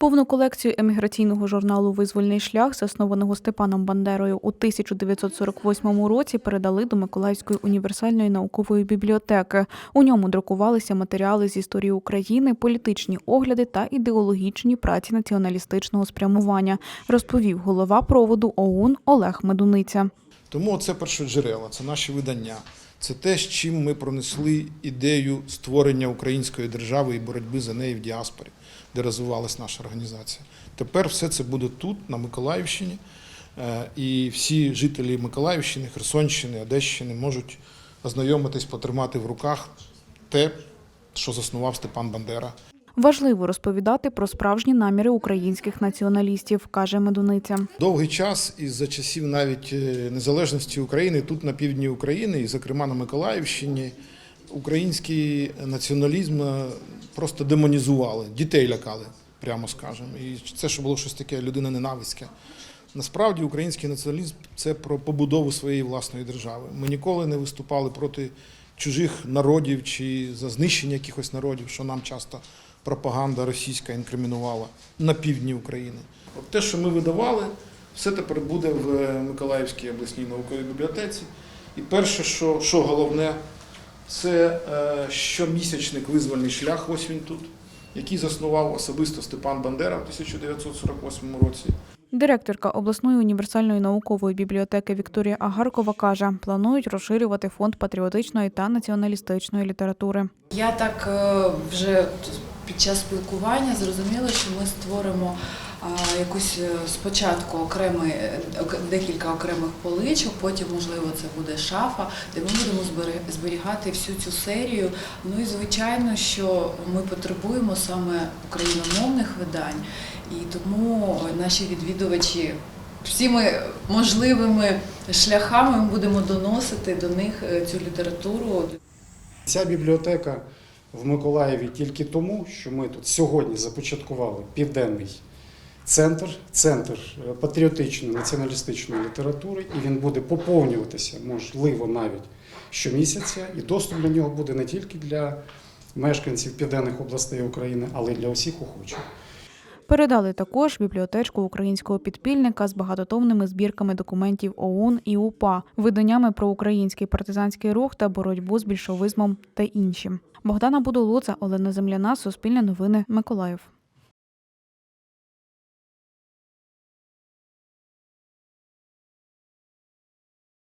Повну колекцію еміграційного журналу Визвольний шлях, заснованого Степаном Бандерою у 1948 році, передали до Миколаївської універсальної наукової бібліотеки. У ньому друкувалися матеріали з історії України, політичні огляди та ідеологічні праці націоналістичного спрямування, розповів голова проводу ОУН Олег Медуниця. Тому це першоджерела, це наші видання. Це те, з чим ми пронесли ідею створення української держави і боротьби за неї в діаспорі, де розвивалась наша організація. Тепер все це буде тут, на Миколаївщині, е, і всі жителі Миколаївщини, Херсонщини, Одещини можуть ознайомитись, потримати в руках те, що заснував Степан Бандера. Важливо розповідати про справжні наміри українських націоналістів, каже Медуниця. Довгий час із за часів навіть е, незалежності України, тут на півдні України, і зокрема на Миколаївщині, український націоналізм е, просто демонізували, дітей лякали, прямо скажемо. І це що було щось таке людина ненавиське. Насправді український націоналізм це про побудову своєї власної держави. Ми ніколи не виступали проти чужих народів чи за знищення якихось народів, що нам часто пропаганда російська інкримінувала на півдні України. От те, що ми видавали, все тепер буде в Миколаївській обласній науковій бібліотеці. І перше, що, що головне, це е, щомісячник визвольний шлях, ось він тут, який заснував особисто Степан Бандера в 1948 році. Директорка обласної універсальної наукової бібліотеки Вікторія Агаркова каже, планують розширювати фонд патріотичної та націоналістичної літератури. Я так е, вже під час спілкування зрозуміла, що ми створимо якусь е, спочатку окремий, е, декілька окремих поличок, потім, можливо, це буде шафа, де ми будемо зберігати всю цю серію. Ну і звичайно, що ми потребуємо саме україномовних видань, і тому наші відвідувачі всіми можливими шляхами ми будемо доносити до них е, цю літературу. Ця бібліотека в Миколаєві тільки тому, що ми тут сьогодні започаткували південний центр, центр е, патріотичної націоналістичної літератури, і він буде поповнюватися, можливо, навіть щомісяця. І доступ до нього буде не тільки для мешканців південних областей України, але й для усіх охочих. Передали також бібліотечку українського підпільника з багатотомними збірками документів ОУН і УПА, виданнями про український партизанський рух та боротьбу з більшовизмом та іншим. Богдана Будолуца, Олена Земляна, Суспільне новини, Миколаїв.